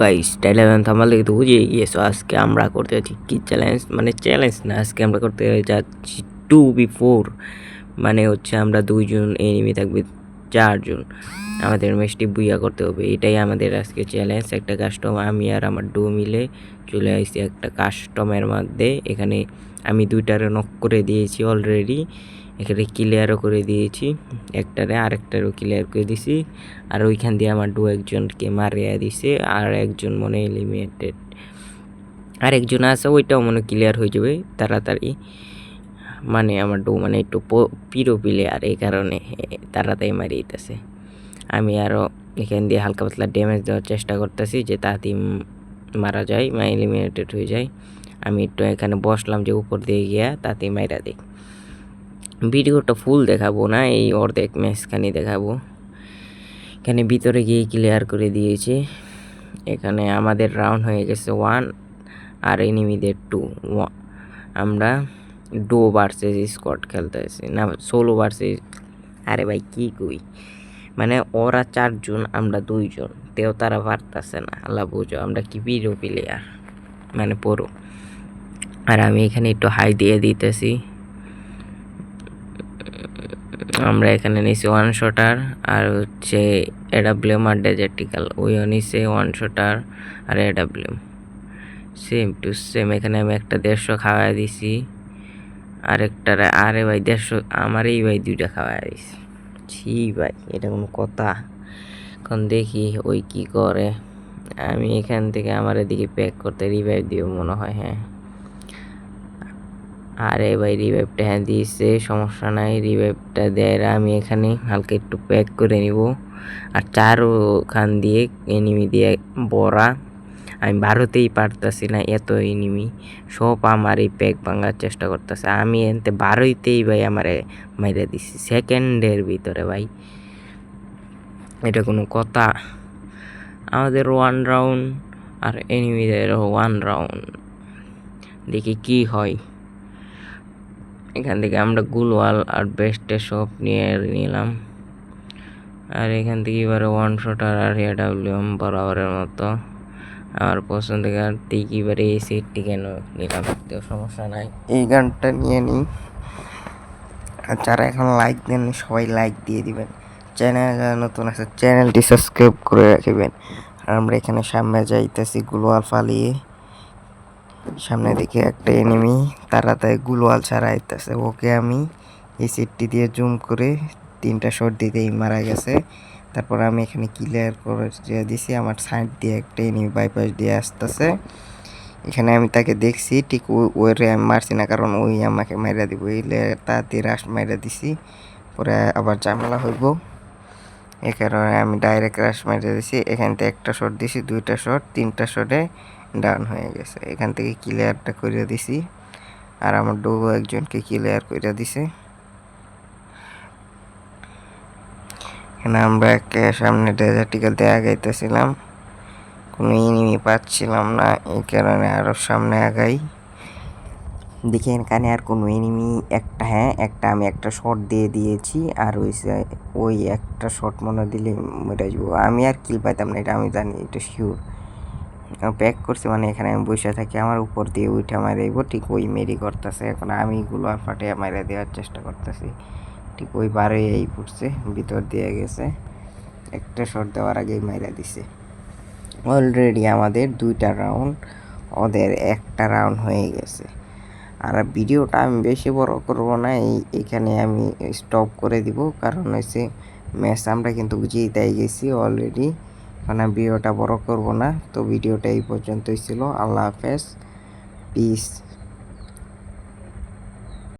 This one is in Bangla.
গাইস টাইলার থামাল দেখে তো বুঝে গিয়েছো আজকে আমরা করতে যাচ্ছি কি চ্যালেঞ্জ মানে চ্যালেঞ্জ না, আজকে আমরা করতে যাচ্ছি টু বি ফোর মানে হচ্ছে আমরা দুইজন এনিমি থাকবে, চারজন। আমাদের ম্যাচটি বুইয়া করতে হবে, এটাই আমাদের আজকে চ্যালেঞ্জ একটা কাস্টম আমি আর আমার ডু মিলে চলে আসছি একটা কাস্টমের মধ্যে। এখানে আমি দুইটারে নক করে দিয়েছি অলরেডি এখানে ক্লিয়ারও করে দিয়েছি। একটারে আরেকটারও ক্লিয়ার করে দিছি। আর ওইখান দিয়ে আমার দু একজনকে মারিয়া দিছে। আর একজন মনে এলিমিনেটেড আর একজন আছে, ওইটাও মনে ক্লিয়ার হয়ে যাবে তাড়াতাড়ি। মানে আমার ডো মানে একটু পিরো প্লেয়ার এই কারণে তাড়াতাড়ি মারিয়ে দিতেছে। আমি আরও এখান দিয়ে হালকা পাতলা ড্যামেজ দেওয়ার চেষ্টা করতেছি যে তাড়াতাড়ি মারা যায় মানে এলিমিনেটেড হয়ে যায়। আমি একটু এখানে বসলাম যে উপর দিয়ে গিয়া তাতে মাইরা দিই। ভিডিওটা ফুল দেখাবো না, এই অর্ধেক ম্যাচখানি দেখাবো। এখানে ভিতরে গিয়ে ক্লিয়ার করে দিয়েছে। এখানে আমাদের রাউন্ড হয়ে গেছে ওয়ান আর এনিমিদের টু আমরা ডো ভার্সেস স্কট খেলতেছি। না সোলো ভার্সেস আরে ভাই, কী কই? মানে ওরা চারজন, আমরা দুইজন। তেও তারা পারতেছে না, আল্লাহ বুঝো, আমরা কি বিরো প্লেয়ার মানে পড়ো আর আমি এখানে একটু হাই দিয়ে দিতেছি। আমরা এখানে নিছি ওয়ান শটার আর হচ্ছে এডাব্লিউম আর ডেজার্টিক্যাল ওইও নিছে one shotter R A W M same to same এখানে আমি একটা দেড়শো খাওয়াই দিছি। আরেকটার আরে ভাই, দেড়শো আমার এই ভাই দুইটা খাওয়াই দিছি। ছি ভাই এটা কোনো কথা। এখন দেখি ওই কি করে। আমি এখান থেকে আমার এদিকে প্যাক করতে রিভাইভ দিব মনে হয় হ্যাঁ। আরে ভাই রিভাইভটা হ্যাঁ দিয়েছে, সমস্যা নাই রিভাইভটা দেয় আমি এখানে হালকা একটু প্যাক করে নিব। আর চার ওখান দিয়ে এনিমি দিয়ে বড়া। আমি ভারতেই পারতাছি না এত এনিমি সব আমার এই প্যাক ভাঙার চেষ্টা করতেছে। আমি এনতে বারোইতেই ভাই আমারে মাইরে দিছি সেকেন্ডের ভিতরে ভাই। এটা কোনো কথা। আমাদের ওয়ান রাউন্ড আর এনিমিদের ওয়ান রাউন্ড দেখি কি হয়। এখান থেকে আমরা গুলওয়াল আর বেস্টে সব নিয়ে নিলাম। আর এখান থেকে এবারে ওয়ান শটার আর এডাব্লিউএম বরাবরের মতো। আমার পছন্দ গান ঠিক এবারে এই সিটটি কেন নিলাম তো সমস্যা নাই। এই গানটা নিয়ে নিই। আর যারা এখন লাইক দেন সবাই লাইক দিয়ে দিবেন। চ্যানেল নতুন আছে চ্যানেলটি সাবস্ক্রাইব করে রাখবেন। আর আমরা এখানে সামনে যাইতেছি গুলোয়াল ফালিয়ে সামনে দিকে একটা এনিমি তাড়াতাড়ি গুলোয়াল ছাড়া আইতেছে। ওকে আমি এই সিটটি দিয়ে জুম করে তিনটা শট দিতেই মারা গেছে। তারপর আমি এখানে ক্লিয়ার করে দিয়ে দিছি, আমার সাইড দিয়ে একটা এনিমি বাইপাস দিয়ে আসতেছে। এখানে আমি তাকে দেখছি, ঠিক ওরে আমি মারছি না, কারণ ওই আমাকে মাইরা দিব। এলে তাড়াতাড়ি রাশ মাইরা দিছি, পরে আবার ঝামেলা হইব। এই কারণে আমি ডাইরেক্ট রাশ মাইরা দিয়েছি এখান থেকে একটা শট দিছি, দুইটা শট তিনটা শটে ডাউন হয়ে গেছে। এখান থেকে ক্লিয়ারটা করে দিছি। আর আমার ডো একজনকে ক্লিয়ার করে দিছে। এখানে আমরা একে সামনে ডেজার্টিক্যাল দিয়ে আগাইতেছিলাম। কোনো এনিমি পাচ্ছিলাম না, এই কারণে আরও সামনে আগাই। দেখি এখানে আর কোনো এনিমি একটা হ্যাঁ একটা আমি একটা শট দিয়ে দিয়েছি, আর ওই ওই একটা শট মনে দিলে মরে যাব। আমি আর কিল পাইতাম না, এটা আমি জানি, এটা শিওর প্যাক করছি মানে এখানে আমি বসে থাকি, আমার উপর দিয়ে উঠে মারাইব ঠিক ওই মেরি করতেছে। এখন আমি এগুলো ফাটে মারা দেওয়ার চেষ্টা করতেছি। ঠিক ওই বারোই এই পড়ছে, ভিতর দিয়ে গেছে। একটা শট দেওয়ার আগেই মাইরা দিছে। অলরেডি আমাদের দুইটা রাউন্ড ওদের একটা রাউন্ড হয়ে গেছে। আর ভিডিওটা আমি বেশি বড় করব না, এই এখানে আমি স্টপ করে দিব। কারণ হচ্ছে ম্যাচ আমরা কিন্তু বুঝিয়ে জিতাই গেছি অলরেডি মানে ভিডিওটা বড় করব না, তো ভিডিওটা এই পর্যন্তই ছিল। আল্লাহ হাফেজ। পিস